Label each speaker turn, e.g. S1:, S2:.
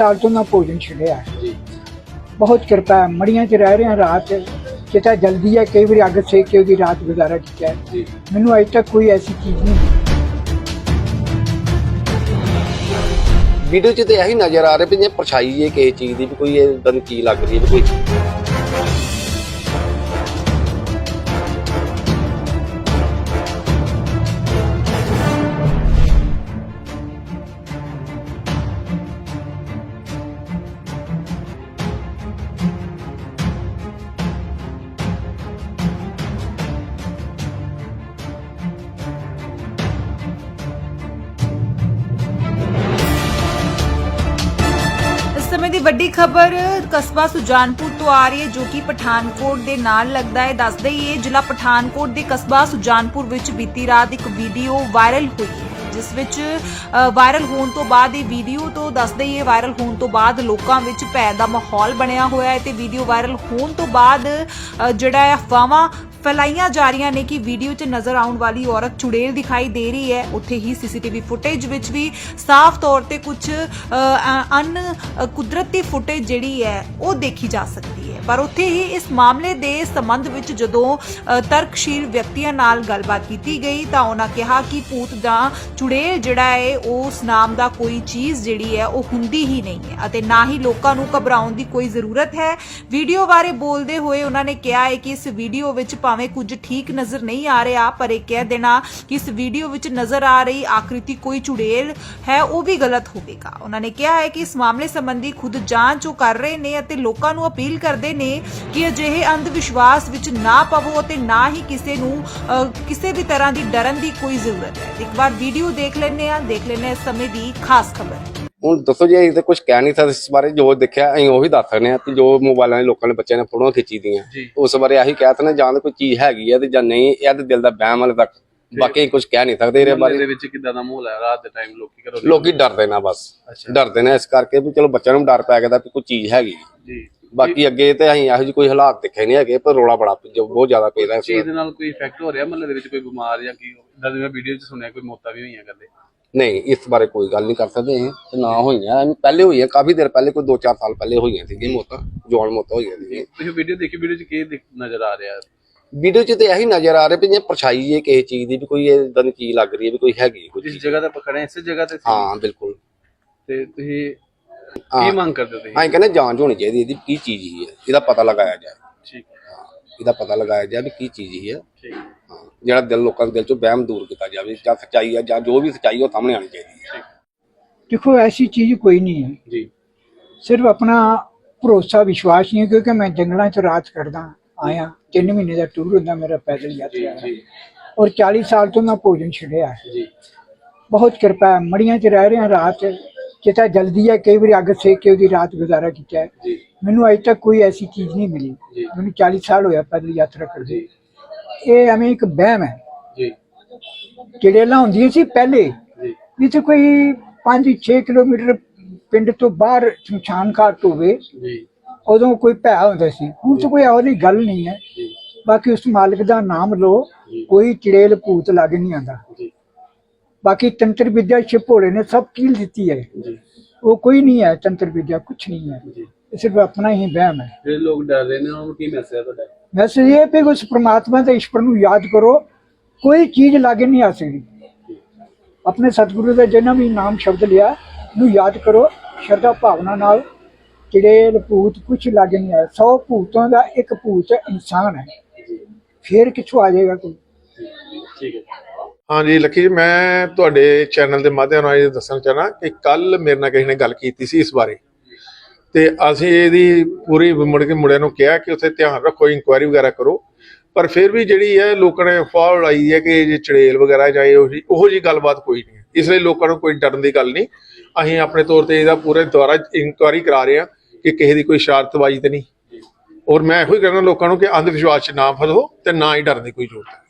S1: ਸਾਲ ਤੋਂ ਮੈਂ ਭੋਜਨ ਛੱਡਿਆ
S2: ਜੀ
S1: ਬਹੁਤ ਕਿਰਪਾ ਹੈ ਮੜੀਆਂ 'ਚ ਰਹਿ ਰਹੇ ਹਾਂ ਰਾਤ ਕਿਤਾ ਜਲਦੀ ਹੈ ਕਈ ਵਾਰੀ ਅੱਗ ਸੇਕ ਕੇ ਉਹਦੀ ਰਾਤ ਗੁਜ਼ਾਰਾ ਕੀਤਾ ਹੈ।
S2: ਜੀ।
S1: ਮੈਨੂੰ ਅਜੇ ਤੱਕ ਕੋਈ ਐਸੀ ਚੀਜ਼ ਨਹੀਂ
S2: ਵੀਡੀਓ 'ਚ ਤੇ ਇਹੀ ਨਜ਼ਰ ਆ ਰਿਹਾ ਵੀ ਜੇ ਪਰਛਾਈ ਹੈ ਕਿਸੇ ਚੀਜ਼ ਦੀ ਵੀ ਕੋਈ ਇਦਾਂ ਦੀ ਚੀਜ਼ ਲੱਗ ਰਹੀ ਹੈ ਵੀ ਕੋਈ
S3: ਵੱਡੀ ਖਬਰ, ਕਸਬਾ ਸੁਜਾਨਪੁਰ ਤੋਂ ਆ ਰਹੀ ਹੈ, ਜੋ ਕਿ ਪਠਾਨਕੋਟ ਦੇ ਨਾਲ ਲੱਗਦਾ ਹੈ। ਦੱਸ ਦਈਏ, ਜ਼ਿਲ੍ਹਾ ਪਠਾਨਕੋਟ ਦੇ ਕਸਬਾ ਸੁਜਾਨਪੁਰ ਵਿੱਚ ਬੀਤੀ ਰਾਤ ਇੱਕ ਵੀਡੀਓ ਵਾਇਰਲ ਹੋਈ ਹੈ, ਜਿਸ ਵਿੱਚ ਵਾਇਰਲ ਹੋਣ ਤੋਂ ਬਾਅਦ ਇਹ ਵੀਡੀਓ ਤੋਂ ਦੱਸ ਹੀ ਵਾਇਰਲ ਹੋਣ ਤੋਂ ਬਾਅਦ ਲੋਕਾਂ ਵਿੱਚ ਭੈ ਦਾ ਮਾਹੌਲ ਬਣਿਆ ਹੋਇਆ ਹੈ ਤੇ ਵੀਡੀਓ ਵਾਇਰਲ ਹੋਣ ਤੋਂ ਬਾਅਦ ਜਿਹੜਾ ਹੈ, ਅਫਵਾਹਾਂ ਫੈਲਾਈਆਂ ਜਾ ਰਹੀਆਂ ਨੇ ਕਿ ਵੀਡੀਓ 'ਚ ਨਜ਼ਰ ਆਉਣ ਵਾਲੀ ਔਰਤ ਚੁੜੇਲ ਦਿਖਾਈ ਦੇ ਰਹੀ ਹੈ। ਉੱਥੇ ਹੀ ਸੀਸੀਟੀਵੀ ਫੁਟੇਜ ਵਿੱਚ ਵੀ ਸਾਫ਼ ਤੌਰ ਤੇ ਕੁਝ ਅਨ ਕੁਦਰਤੀ ਫੁਟੇਜ ਜਿਹੜੀ ਹੈ, ਉਹ ਦੇਖੀ ਜਾ ਸਕਦੀ ਹੈ। ਪਰ ਉੱਥੇ ਹੀ ਇਸ ਮਾਮਲੇ ਦੇ ਸੰਬੰਧ ਵਿੱਚ ਜਦੋਂ ਤਰਕਸ਼ੀਲ ਵਿਅਕਤੀਆਂ ਨਾਲ ਗੱਲਬਾਤ ਕੀਤੀ ਗਈ ਤਾਂ ਉਹਨਾਂ ਕਿਹਾ ਕਿ ਭੂਤ ਦਾ ਚੁੜੇਲ ਜਿਹੜਾ ਹੈ, ਉਸ ਨਾਮ ਦਾ ਕੋਈ ਚੀਜ਼ ਜਿਹੜੀ ਹੈ, ਉਹ ਹੁੰਦੀ ਹੀ ਨਹੀਂ ਹੈ ਅਤੇ ਨਾ ਹੀ ਲੋਕਾਂ ਨੂੰ ਘਬਰਾਉਣ ਦੀ ਕੋਈ ਜ਼ਰੂਰਤ ਹੈ। ਵੀਡੀਓ ਬਾਰੇ ਬੋਲਦੇ ਹੋਏ ਉਹਨਾਂ ਨੇ ਕਿਹਾ ਹੈ ਕਿ ਇਸ ਵੀਡੀਓ ਵਿੱਚ ਭਾਵੇਂ ਕੁਝ ਠੀਕ ਨਜ਼ਰ ਨਹੀਂ ਆ ਰਿਹਾ, ਪਰ ਇਹ ਕਹਿ ਦੇਣਾ ਕਿ ਇਸ ਵੀਡੀਓ ਵਿੱਚ ਨਜ਼ਰ ਆ ਰਹੀ ਆਕ੍ਰਿਤੀ ਕੋਈ ਚੁੜੇਲ ਹੈ, ਉਹ ਵੀ ਗਲਤ ਹੋਵੇਗਾ। ਉਹਨਾਂ ਨੇ ਕਿਹਾ ਹੈ ਕਿ ਇਸ ਮਾਮਲੇ ਸੰਬੰਧੀ ਖੁਦ ਜਾਂਚ ਉਹ ਕਰ ਰਹੇ ਨੇ ਅਤੇ ਲੋਕਾਂ ਨੂੰ ਅਪੀਲ ਕਰ ਕਰਦੇ ਨੇ ਕਿ ਅਜਿਹੇ ਅੰਧ ਵਿਸ਼ਵਾਸ ਵਿੱਚ ਨਾ ਪਵੋ ਅਤੇ ਨਾ ਹੀ ਕਿਸੇ ਨੂੰ ਕਿਸੇ ਵੀ ਤਰ੍ਹਾਂ ਦੀ ਡਰਨ ਦੀ ਕੋਈ ਜ਼ਰੂਰਤ ਹੈ। ਇੱਕ ਵਾਰ ਵੀਡੀਓ ਦੇਖ ਲੈਂਦੇ ਆ ਦੇਖ ਹਾਂ ਇਸ ਸਮੇਂ ਦੀ ਖਾਸ ਖਬਰ।
S2: ਹੁਣ ਦੱਸੋ ਜੀ ਅਸੀਂ ਤਾਂ ਕੁਝ ਕਹਿ ਨਹੀਂ ਸਕਦੇ ਇਸ ਬਾਰੇ ਜੋ ਦੇਖਿਆ ਅਸੀਂ ਉਹੀ ਦੱਸ ਸਕਦੇ ਹਾਂ ਕਿ ਜੋ ਮੋਬਾਈਲਾਂ 'ਤੇ ਲੋਕਾਂ ਨੇ ਬੱਚਿਆਂ ਨੇ ਫੋਟੋਆਂ ਖਿੱਚੀ ਦੀਆਂ। ਉਸ ਬਾਰੇ ਆਹੀ ਕਹਿ ਸਕਦੇ ਜਾਂ ਕੋਈ ਚੀਜ਼ ਹੈਗੀ ਹੈ ਤੇ ਜਾਂ ਨਹੀਂ ਇਹ ਤਾਂ ਦਿਲ ਦਾ ਵਹਿਮ ਵਾਲੇ ਤੱਕ। ਬਾਕੀ ਕੁਝ ਕਹਿ ਨਹੀਂ ਸਕਦੇ ਇਹਦੇ
S4: ਦੇ
S2: ਬਾਰੇ
S4: ਵਿੱਚ ਕਿਦਾਂ ਦਾ ਮਾਹੌਲ ਹੈ? ਰਾਤ ਦੇ ਟਾਈਮ ਲੋਕੀ ਘਰੋਂ
S2: ਲੋਕੀ ਡਰਦੇ ਨਾ ਬਸ। ਡਰਦੇ ਨੇ ਇਸ ਕਰਕੇ ਵੀ ਚਲੋ ਬੱਚਿਆਂ ਨੂੰ ਡਰ ਪੈ ਗਿਆ ਤਾਂ ਕੋਈ ਚੀਜ਼ ਹੈਗੀ।
S4: ਜੀ।
S2: ਬਾਕੀ ਅੱਗੇ ਤੇ ਅਸੀਂ ਇਹੋ ਜਿਹੀ ਕੋਈ ਹਾਲਾਤ ਦੇਖੇ ਨਹੀਂ ਹੈਗੇ ਪਰ ਰੋਲਾ ਬੜਾ ਜੋ ਬਹੁਤ ਜ਼ਿਆਦਾ ਪੈਦਾ ਇਸ
S4: ਚੀਜ਼ ਦੇ ਨਾਲ ਕੋਈ ਇਫੈਕਟ ਹੋ ਰਿਹਾ ਮੁਹੱਲੇ ਦੇ ਵਿੱਚ ਕੋਈ ਬਿਮਾਰ ਜਾਂ ਕੀ? ਇਦਾਂ ਦੀ ਮੈਂ ਵੀਡੀਓ 'ਚ ਸੁਣਿਆ ਕੋਈ ਮੌਤਾਂ ਵੀ ਹੋਈਆਂ ਕਰਦੇ।
S2: ਨਹੀਂ ਇਸ ਬਾਰੇ ਕੋਈ ਗੱਲ ਨਹੀਂ ਕਰ ਸਕਦੇ ਤੇ ਨਾ ਹੋਈਆਂ। ਪਹਿਲੇ ਹੋਈਆਂ ਕਾਫੀ ਦੇਰ ਪਹਿਲੇ ਕੋਈ 2-4 ਸਾਲ ਪਹਿਲੇ ਹੋਈਆਂ ਸੀਗੀਆਂ ਮੌਤਾਂ ਜਵਾਨ ਮੌਤਾਂ ਹੋਈਆਂ ਸੀਗੀਆਂ।
S4: ਤੁਸੀਂ ਵੀਡੀਓ ਦੇਖੀ ਵੀਡੀਓ 'ਚ ਕੀ ਨਜ਼ਰ ਆ ਰਿਹਾ?
S2: ਵੀਡੀਓ 'ਚ ਤੇ ਇਹੀ ਨਜ਼ਰ ਆ ਰਿਹਾ ਵੀ ਜੇ ਪਰਛਾਈ ਹੈ ਕਿਸੇ ਚੀਜ਼ ਦੀ ਵੀ ਕੋਈ ਇਦਾਂ ਦੀ ਚੀਜ਼ ਲੱਗ ਰਹੀ ਹੈ ਵੀ ਕੋਈ ਹੈਗੀ ਕੋਈ
S4: ਜਿਸ। ਜਗ੍ਹਾ ਤੇ ਪਕੜੇ ਇਸੇ ਜਗ੍ਹਾ ਤੇ ਸੀ।
S2: ਹਾਂ ਬਿਲਕੁਲ।
S4: ਤੇ ਤੁਸੀਂ। ਕੀ ਮੰਗ ਕਰਦੇ ਹੋ ਤੁਸੀਂ?
S2: ਅਸੀਂ ਕਹਿੰਦੇ ਜਾਂਚ ਹੋਣੀ ਚਾਹੀਦੀ ਇਹਦੀ ਕੀ ਚੀਜ਼ ਹੀ ਹੈ ਇਹਦਾ ਪਤਾ ਲਗਾਇਆ ਜਾਏ।
S4: ਠੀਕ
S2: ਇਹਦਾ ਪਤਾ ਲਗਾਇਆ ਜਾਏ ਵੀ ਕੀ ਚੀਜ਼ ਹੀ ਹੈ।
S4: ਠੀਕ
S2: ਹਾਂ। ਜਿਹੜਾ ਦਿਲ ਲੋਕਾਂ ਦੇ ਦਿਲ ਚੋਂ ਵਹਿਮ ਦੂਰ ਕੀਤਾ ਜਾਵੇ ਜਾਂ ਸੱਚਾਈ ਹੈ ਜਾਂ ਜੋ ਵੀ ਸੱਚਾਈ ਉਹ ਸਾਹਮਣੇ ਆਣੀ ਚਾਹੀਦੀ ਹੈ।
S1: ਦੇਖੋ ਐਸੀ ਚੀਜ਼ ਕੋਈ ਨਹੀਂ ਹੈ।
S4: ਜੀ।
S1: ਸਿਰਫ ਆਪਣਾ ਭਰੋਸਾ ਵਿਸ਼ਵਾਸ ਨਹੀਂ ਹੈ ਕਿਉਂਕਿ ਮੈਂ ਜੰਗਲਾਂ 'ਚ ਰਾਤ ਕੱਢਦਾ ਆਇਆ। ਤਿੰਨ ਮਹੀਨੇ ਦਾ ਟੂਰ ਹੁੰਦਾ ਮੇਰਾ ਪੈਦਲ ਯਾਤਰਾ ਔਰ 40 ਸਾਲ ਤੋਂ ਮੈਂ ਭੋਜਨ ਛੱਡਿਆ
S4: ਜੀ।
S1: ਬਹੁਤ ਕਿਰਪਾ ਮੜੀਆਂ 'ਚ ਰਹਿ ਰਹੇ ਹਾਂ ਰਾਤ ਕਿਤਾ ਜਲਦੀ ਹੈ ਕਈ ਵਾਰੀ ਅੱਗ ਸੇਕ ਕੇ ਉਹਦੀ ਰਾਤ ਗੁਜ਼ਾਰਾ ਕੀਤਾ ਹੈ। ਮੈਨੂੰ ਅਜੇ ਤੱਕ ਕੋਈ ਐਸੀ ਚੀਜ਼ ਨਹੀਂ ਮਿਲੀ। ਮੈਨੂੰ 40 ਸਾਲ ਹੋਇਆ ਪੈਦਲ ਯਾਤਰਾ ਕਰਦੇ ਇਹ ਐਵੇਂ ਇੱਕ ਵਹਿਮ ਹੈ।
S4: ਜੀ।
S1: ਚੜੇਲਾਂ ਹੁੰਦੀਆਂ ਸੀ ਪਹਿਲੇ।
S4: ਜੀ।
S1: ਜਿੱਥੇ ਕੋਈ 5-6 ਕਿਲੋਮੀਟਰ ਪਿੰਡ ਤੋਂ ਬਾਹਰ ਸ਼ਮਸ਼ਾਨ ਘਾਟ ਹੋਵੇ
S4: ਜੀ।
S1: ਉਦੋਂ ਕੋਈ ਭੈ ਹੁੰਦਾ ਸੀ। ਹੁਣ ਤਾਂ ਕੋਈ ਜਿਹੀ ਗੱਲ ਨਹੀਂ ਹੈ। ਬਾਕੀ ਉਸ ਮਾਲਕ ਦਾ ਨਾਮ ਲਓ। ਕੋਈ ਚੜੇਲ ਭੂਤ ਲੱਗ ਨਹੀਂ ਆਂਦਾ ਬਾਕੀ ਤੰਤਰ ਵਿਦਿਆ ਛਪੋੜੇ ਨੇ ਸਭ ਕੀਲ ਦਿੱਤੀ ਹੈ।
S4: ਜੀ।
S1: ਉਹ ਕੋਈ ਨਹੀਂ ਹੈ ਤੰਤਰ ਵਿਦਿਆ ਕੁਝ ਨਹੀਂ ਹੈ।
S4: ਜੀ।
S1: ਇਹ ਸਿਰਫ ਆਪਣਾ ਹੀ ਵਹਿਮ ਹੈ।
S4: ਜਿਹੜੇ ਲੋਕ ਡਰ ਰਹੇ ਨੇ ਉਹਨਾਂ ਨੂੰ ਕੀ ਮੈਸੇਜ ਹੈ ਤੁਹਾਡਾ?
S1: ਵੈਸੇ ਇਹ ਹੈ ਕਿ ਉਸ ਪ੍ਰਮਾਤਮਾ ਤੇ ਈਸ਼ਵਰ ਨੂੰ ਯਾਦ ਕਰੋ ਕੋਈ ਚੀਜ਼ ਲਾਗੇ ਨਹੀਂ ਆ ਸਕਦੀ। ਆਪਣੇ ਸਤਿਗੁਰੂ ਦਾ ਜਿੰਨਾ ਵੀ ਨਾਮ ਸ਼ਬਦ ਲਿਆ ਨੂੰ ਯਾਦ ਕਰੋ ਸ਼ਰਧਾ ਭਾਵਨਾ ਨਾਲ ਚੜੇਲ ਭੂਤ ਕੁਝ ਲਾਗੇ ਨਹੀਂ ਆ 100 ਭੂਤਾਂ ਦਾ ਇੱਕ ਭੂਤ ਇਨਸਾਨ ਹੈ। ਫੇਰ ਕਿੱਥੋਂ ਆ ਜਾਏਗਾ ਕੋਈ?
S4: ਠੀਕ ਹੈ।
S5: ਹਾਂਜੀ, ਲੱਕੀ ਜੀ, ਮੈਂ ਤੁਹਾਡੇ ਚੈਨਲ ਦੇ ਮਾਧਿਅਮ ਨਾਲ ਇਹ ਦੱਸਣਾ ਚਾਹਣਾ ਕਿ ਕੱਲ ਮੇਰੇ ਨਾਲ ਕਿਸੇ ਨੇ ਗੱਲ ਕੀਤੀ ਸੀ ਇਸ ਬਾਰੇ। ਤੇ ਅਸੀਂ ਇਹਦੀ ਪੂਰੀ ਮੁੜ ਕੇ ਮੁੰਡਿਆਂ ਨੂੰ ਕਿਹਾ ਕਿ ਉੱਥੇ ਧਿਆਨ ਰੱਖੋ ਇਨਕੁਆਇਰੀ ਵਗੈਰਾ ਕਰੋ। ਪਰ ਫਿਰ ਵੀ ਜਿਹੜੀ ਹੈ, ਲੋਕਾਂ ਨੇ ਅਫਵਾਹ ਉਡਾਈ ਹੈ ਕਿ ਜੇ ਚੜੇਲ ਵਗੈਰਾ ਜਾਂ ਇਹੋ ਜਿਹੀ ਉਹੋ ਜੀ ਗੱਲਬਾਤ ਕੋਈ ਨਹੀਂ ਇਸ ਲਈ ਲੋਕਾਂ ਨੂੰ ਕੋਈ ਡਰਨ ਦੀ ਗੱਲ ਨਹੀਂ। ਅਸੀਂ ਆਪਣੇ ਤੌਰ ਤੇ ਇਹਦਾ ਪੂਰੇ ਦੁਆਰਾ ਇਨਕੁਆਇਰੀ ਕਰਾ ਰਹੇ ਹਾਂ ਕਿ ਕਿਸੇ ਦੀ ਕੋਈ ਸ਼ਰਾਰਤਬਾਜ਼ੀ ਤੇ ਨਹੀਂ। ਔਰ ਮੈਂ ਇਹੋ ਹੀ ਕਹਿਣਾ ਲੋਕਾਂ ਨੂੰ ਕਿ ਅੰਧ ਵਿਸ਼ਵਾਸ 'ਚ ਨਾ ਫਸੋ ਤੇ ਨਾ ਹੀ ਡਰਨ ਦੀ ਕੋਈ ਜ਼ਰੂਰਤ ਹੈ